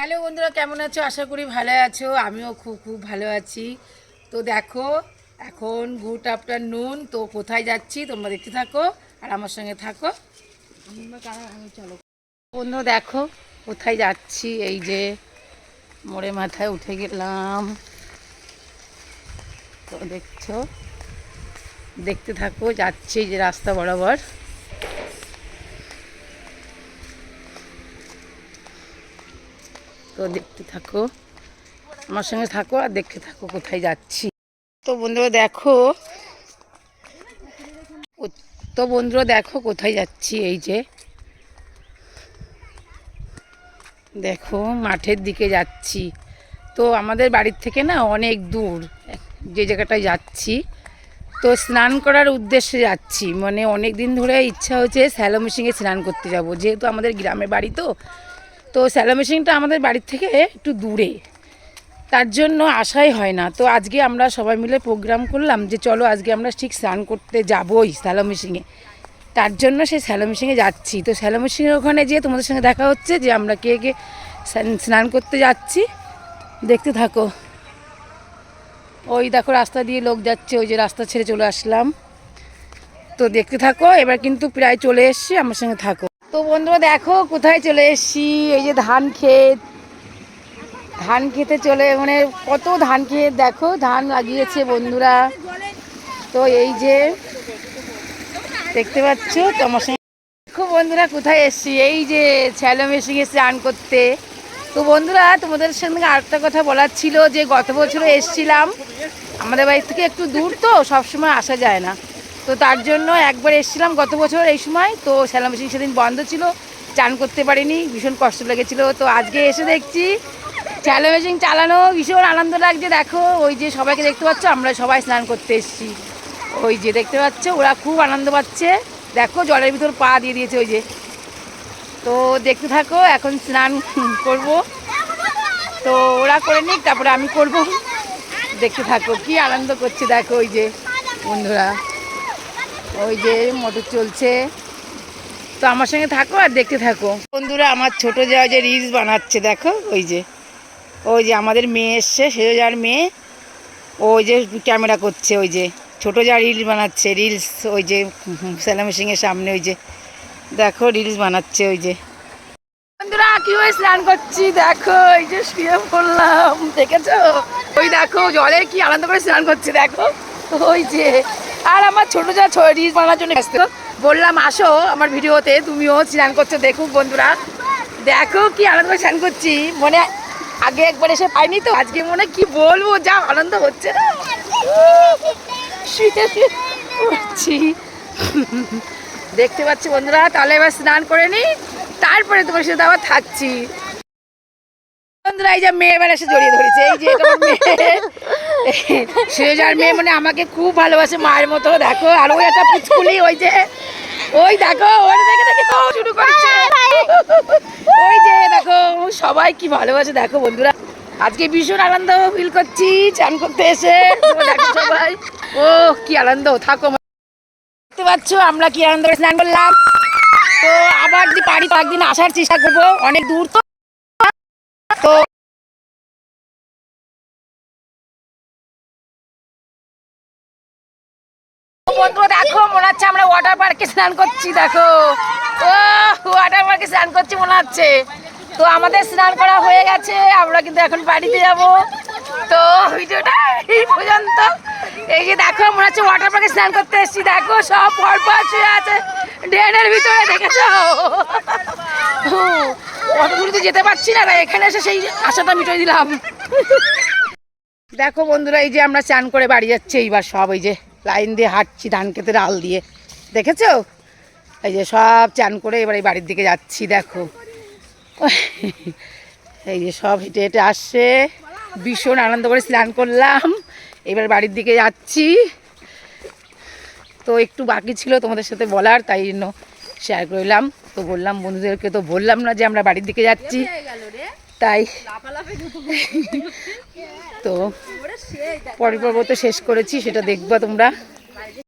Hello বন্ধুরা, কেমন আছো? আশা করি ভালো আছো। আমিও খুব খুব ভালো আছি। তো দেখো, এখন গুড আফটারনুন তো কোথায় যাচ্ছি তোমরা দেখতে থাকো আর আমার সঙ্গে থাকো। চলো বন্ধু দেখো, কোথায় যাচ্ছি? এই যে মোড়ে মাথায় উঠে গেলাম। তো দেখছ, দেখতে থাকো, যাচ্ছি যে রাস্তা বরাবর। তো দেখতে থাকো। আমার সঙ্গে থাকো আর দেখতে থাকো কোথায় যাচ্ছি। তো বন্ধুরা দেখো, তো বন্ধুরা দেখো কোথায় যাচ্ছি এই যে। দেখো, মাঠের দিকে যাচ্ছি। তো আমাদের বাড়ির থেকে না অনেক দূর যে জায়গাটায় যাচ্ছি। তো স্নান করার উদ্দেশ্যে যাচ্ছি। মানে অনেক দিন ধরে ইচ্ছা হচ্ছে স্যালো মেশিনে স্নান করতে যাব। যেহেতু আমাদের গ্রামের বাড়ি তো তো স্যালো মেশিনটা আমাদের বাড়ির থেকে একটু দূরে। তার জন্য আসাই হয় না। তো আজকে আমরা সবাই মিলে প্রোগ্রাম করলাম যে চলো আজকে আমরা ঠিক স্নান করতে যাবই স্যালো মেশিনে। তার জন্য সেই স্যালো মেশিনে যাচ্ছি। তো স্যালো মেশিনের ওখানে যেয়ে তোমাদের সঙ্গে দেখা হচ্ছে যে আমরা কে কে স্নান করতে যাচ্ছি। দেখতে থাকো। ওই দেখো রাস্তা দিয়ে লোক যাচ্ছে, ওই যে রাস্তা ছেড়ে চলে আসলাম। তো দেখতে থাকো, এবার কিন্তু প্রায় চলে এসছি আমার সঙ্গে থাকো। তো বন্ধুরা দেখো, কোথায় চলে এসছি? এই যে ধান ক্ষেত। ধান খেতে চলে মানে কত ধান ক্ষেত দেখো, ধান লাগিয়েছে বন্ধুরা। তো এই যে দেখতে পাচ্ছ তোমার সঙ্গে দেখো বন্ধুরা, কোথায় এসছি? এই যে ছ্যালো মেশিনে স্নান করতে। তো বন্ধুরা, তোমাদের সঙ্গে আরেকটা কথা বলার ছিল যে, গত বছর এসছিলাম। আমাদের বাড়ি থেকে একটু দূর তো, সবসময় আসা যায় না। তো তার জন্য একবার এসেছিলাম গত বছর এই সময়, তো স্যালো মেশিন সেদিন বন্ধ ছিল, চান করতে পারিনি, ভীষণ কষ্ট লেগেছিল। তো আজকে এসে দেখছি স্যালো মেশিন চালানো ভীষণ আনন্দ লাগছে। দেখো, ওই যে সবাইকে দেখতে পাচ্ছ, আমরা সবাই স্নান করতে এসেছি। ওই যে দেখতে পাচ্ছ, ওরা খুব আনন্দ পাচ্ছে। দেখো, জলের ভিতর পা দিয়ে দিয়েছে ওই যে। তো দেখতে থাকো, এখন স্নান করব। তো ওরা করে নিক, তারপরে আমি করব। দেখতে থাকো, কি আনন্দ করছে, দেখো ওই যে বন্ধুরা। ওই যে মোটর চলছে। তো আমার সঙ্গে থাকো আর দেখতে থাকো। বন্ধুরা, আমার ছোট যাওয়া যে রিলস বানাচ্ছে, দেখো, ওই যে। ওই যে আমাদের মেয়ে এসছে সেজো যার মেয়ে। ওই যে ক্যামেরা করছে, ওই যে। ছোট যা রিলস বানাচ্ছে রিলস ওই যে স্যালাম সিংয়ের সামনে, ওই যে। দেখো রিলস বানাচ্ছে, ওই যে। বন্ধুরা কীভাবে স্নান করছি, দেখো, এই যে শুয়ে পড়লাম, দেখেছ? ওই দেখো, জলে কি আনন্দ করে স্নান করছে, দেখো। ওই যে। আর আমার ছোট যা রিলস বানানোর জন্য ব্যস্ত। বললাম, আসো আমার ভিডিওতে, তুমিও স্নান করছ, দেখুক বন্ধুরা। দেখো কি আনন্দ করে স্নান করছি। মনে আগে একবার এসে পাইনি তো, আজকে মনে কি বলব, যা আনন্দ হচ্ছে না। শুয়ে দেখতে পাচ্ছি বন্ধুরা, তাহলে এবার স্নান করে নি, তারপরে তোমার সাথে আবার থাকছি। বন্ধুরা, এই যে মেয়ে এবার এসে জড়িয়ে ধরেছে, এই যে সে যার মেয়ে মানে আমাকে খুব ভালোবাসে মায়ের মতো দেখো আর ওই একটা পুচকুলি ওই যে ওই দেখো ওই দেখে দেখে তো শুরু করেছে। ওই যে দেখো সবাই কি ভালোবাসে দেখো বন্ধুরা। আজকে ভীষণ আনন্দ ফিল করছি চান করতে এসে সবাই। ও কি আনন্দ থাকো দেখতে পাচ্ছ আমরা কি আনন্দ স্নান করলাম। তো আবার যদি পারি তো একদিন আসার চেষ্টা করব অনেক দূর তো। তো বন্ধুরা, দেখো, মনে হচ্ছে আমরা ওয়াটার পার্কে স্নান করছি, দেখো। ও ওয়াটার পার্কে স্নান করছি, মনে হচ্ছে। তো আমাদের স্নান করা হয়ে গেছে, আমরা কিন্তু এখন বাড়িতে যাব। তো ভিডিওটা এই পর্যন্ত। এই যে দেখো, মনে হচ্ছে ওয়াটার পার্কে স্নান করতে এসেছি, দেখো, সব পরপর শুয়ে আছে। ড্রেনের ভিতরে দেখেছ? অত দূরে তো যেতে পারছি না, তাই এখানে এসে সেই আশাটা মিটিয়ে দিলাম। দেখো বন্ধুরা, এই যে আমরা স্নান করে বাড়ি যাচ্ছি, এইবার সব এই যে লাইন দিয়ে হাঁটছি ধান খেতে ডাল দিয়ে। দেখেছ? এই যে সব চান করে এবার এই বাড়ির দিকে যাচ্ছি, দেখো। এই যে সব হেঁটে হেঁটে আসছে। ভীষণ আনন্দ করে স্নান করলাম। এবার বাড়ির দিকে যাচ্ছি। তো একটু বাকি ছিল তোমাদের সাথে বলার, তাই জন্য শেয়ার করলাম তো বললাম, বন্ধুদেরকে তো বললাম না যে আমরা বাড়ির দিকে যাচ্ছি। তাই। তো পরের পর্ব তো শেষ করেছি সেটা দেখবা তোমরা।